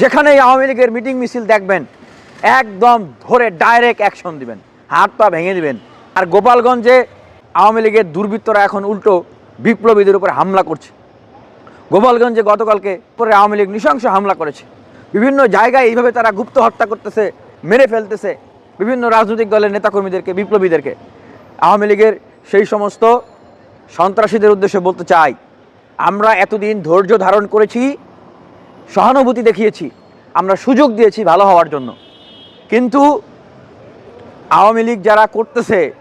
যেখানেই আওয়ামী লীগের মিটিং মিছিল দেখবেন, একদম ধরে ডাইরেক্ট অ্যাকশন দিবেন। হাত পা ভেঙে দিবেন। আর গোপালগঞ্জে আওয়ামী লীগের দুর্বৃত্তরা এখন উল্টো বিপ্লবীদের উপর হামলা করছে। গোপালগঞ্জে গতকালকে পরে আওয়ামী লীগ নৃশংস হামলা করেছে। বিভিন্ন জায়গায় এইভাবে তারা গুপ্ত হত্যা করতেছে, মেরে ফেলতেছে বিভিন্ন রাজনৈতিক দলের নেতাকর্মীদেরকে, বিপ্লবীদেরকে। আওয়ামী লীগের সেই সমস্ত সন্ত্রাসীদের উদ্দেশ্যে বলতে চাই, আমরা এতদিন ধৈর্য ধারণ করেছি সহানুভূতি দেখিয়েছি, আমরা সুযোগ দিয়েছি ভালো হওয়ার জন্য। কিন্তু আওয়ামী লীগ যারা করতেছে,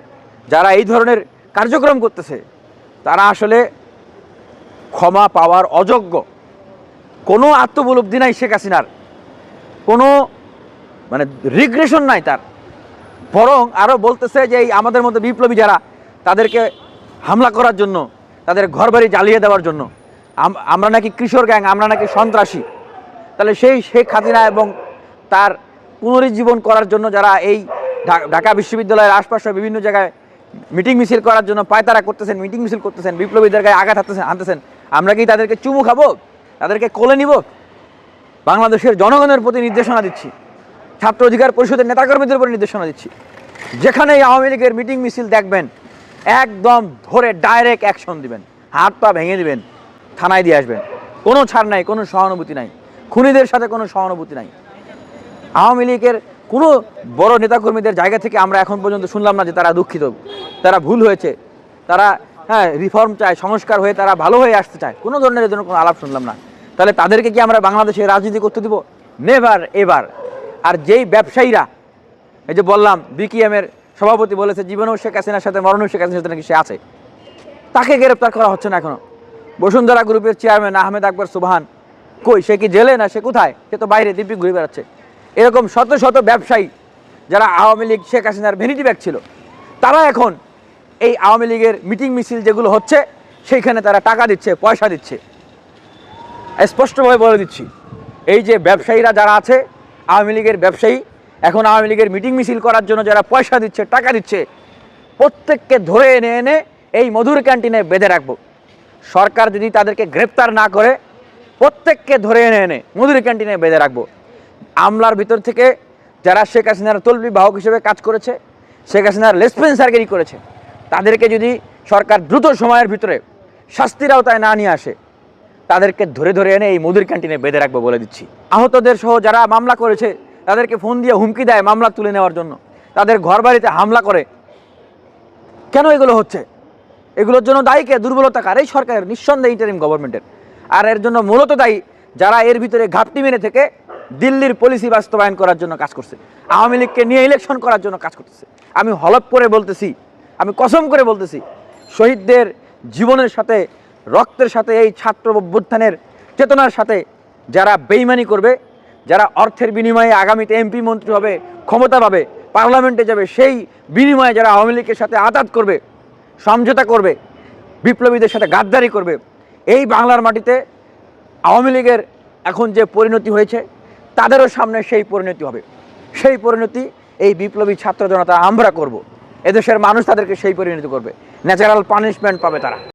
যারা এই ধরনের কার্যক্রম করতেছে, তারা আসলে ক্ষমা পাওয়ার অযোগ্য। কোনো আত্মবলব্ধি নাই শেখ হাসিনার। কোনো মানে রিগ্রেশন নাই তার। বরং আরও বলতেছে যে এই আমাদের মধ্যে বিপ্লবী যারা, তাদেরকে হামলা করার জন্য, তাদের ঘরবাড়ি জ্বালিয়ে দেওয়ার জন্য। আম- আমরা নাকি কিশোর গ্যাং, আমরা নাকি সন্ত্রাসী। তাহলে সেই শেখ হাসিনা এবং তার পুনরুজ্জীবন করার জন্য যারা এই ঢাকা বিশ্ববিদ্যালয়ের আশপাশে বিভিন্ন জায়গায় মিটিং মিছিল করার জন্য পায়তারা করতেছেন, মিটিং মিছিল করতেছেন, বিপ্লবীদের গায়ে আঘাত হাঁটতেছেন আনতেছেন আমরা কি তাদেরকে চুমু খাব? তাদেরকে কোলে নিব? বাংলাদেশের জনগণের প্রতি নির্দেশনা দিচ্ছি, ছাত্র অধিকার পরিষদের নেতাকর্মীদের উপর নির্দেশনা দিচ্ছি। যেখানেই আওয়ামী লীগের মিটিং মিছিল দেখবেন, একদম ধরে ডাইরেক্ট অ্যাকশন দিবেন, হাত পা ভেঙে দিবেন, থানায় দিয়ে আসবেন। কোনো ছাড় নাই, কোনো সহানুভূতি নাই। খুনিদের সাথে কোনো সহানুভূতি নাই। আওয়ামী লীগের কোনো বড় নেতাকর্মীদের জায়গা থেকে আমরা এখন পর্যন্ত শুনলাম না যে তারা দুঃখিত, তারা ভুল হয়েছে, তারা হ্যাঁ রিফর্ম চায়, সংস্কার হয়ে তারা ভালো হয়ে আসতে চায়, কোনো ধরনের জন্য কোনো আলাপ শুনলাম না। তাহলে তাদেরকে কি আমরা বাংলাদেশে রাজনীতি করতে দিব? নেভার এবার আর যেই ব্যবসায়ীরা, এই যে বললাম বিকিএমের সভাপতি বলেছে, জীবনেও শেখ হাসিনার সাথে, মরণেও শেখ হাসিনার সাথে নাকি সে আছে? তাকে গ্রেপ্তার করা হচ্ছে না এখনও। বসুন্ধরা গ্রুপের চেয়ারম্যান আহমেদ আকবর সুবহান কই? সে কি জেলে না সে কোথায়? সে তো বাইরে দিব্যি ঘুরে বেড়াচ্ছে। এরকম শত শত ব্যবসায়ী যারা আওয়ামী লীগ শেখ হাসিনার ভ্যানিটি ব্যাগ ছিল, তারা এখন এই আওয়ামী লীগের মিটিং মিছিল যেগুলো হচ্ছে, সেইখানে তারা টাকা দিচ্ছে, পয়সা দিচ্ছে। স্পষ্টভাবে বলে দিচ্ছি, এই যে ব্যবসায়ীরা যারা আছে, আওয়ামী লীগের ব্যবসায়ী, এখন আওয়ামী লীগের মিটিং মিছিল করার জন্য যারা পয়সা দিচ্ছে, টাকা দিচ্ছে, প্রত্যেককে ধরে এনে এনে এই মধুর ক্যান্টিনে বেঁধে রাখব। সরকার যদি তাদেরকে গ্রেপ্তার না করে প্রত্যেককে ধরে এনে এনে মধুর ক্যান্টিনে বেঁধে রাখব। আমলার ভিতর থেকে যারা শেখ হাসিনার তলবি বাহক হিসেবে কাজ করেছে, শেখ হাসিনার লেসপেন্সারগিরি করেছে, তাদেরকে যদি সরকার দ্রুত সময়ের ভিতরে শাস্তির আওতায় না নিয়ে আসে, তাদেরকে ধরে ধরে এনে এই মুদির ক্যান্টিনে বেঁধে রাখব বলে দিচ্ছি। আহতদের সহ যারা মামলা করেছে, তাদেরকে ফোন দিয়ে হুমকি দেয় মামলা তুলে নেওয়ার জন্য। তাদের ঘরবাড়িতে হামলা করে। কেন এগুলো হচ্ছে? এগুলোর জন্য দায়ী কে? দুর্বলতা কার? এই সরকারের নিঃসন্দেহে ইন্টারিম গভর্নমেন্টের আর এর জন্য মূলত দায়ী যারা এর ভিতরে ঘাটতি মেনে থেকে দিল্লির পলিসি বাস্তবায়ন করার জন্য কাজ করছে। আওয়ামী লীগকে নিয়ে ইলেকশন করার জন্য কাজ করতেছে। আমি হলপ করে বলতেছি, আমি কসম করে বলতেছি, শহীদদের জীবনের সাথে, রক্তের সাথে এই ছাত্র অভ্যুত্থানের চেতনার সাথে যারা বেইমানি করবে, যারা অর্থের বিনিময়ে আগামীতে এমপি মন্ত্রী হবে, ক্ষমতা পাবে, পার্লামেন্টে যাবে, সেই বিনিময়ে যারা আওয়ামী লীগের সাথে আঘাত করবে, সমঝোতা করবে, বিপ্লবীদের সাথে গাদ্দারি করবে এই বাংলার মাটিতে আওয়ামী লীগের এখন যে পরিণতি হয়েছে, তাদেরও সামনে সেই পরিণতি হবে। সেই পরিণতি এই বিপ্লবী ছাত্র জনতা আমরা করব। এদেশের মানুষ তাদেরকে সেই পরিণতি করবে। ন্যাচারাল পানিশমেন্ট পাবে তারা।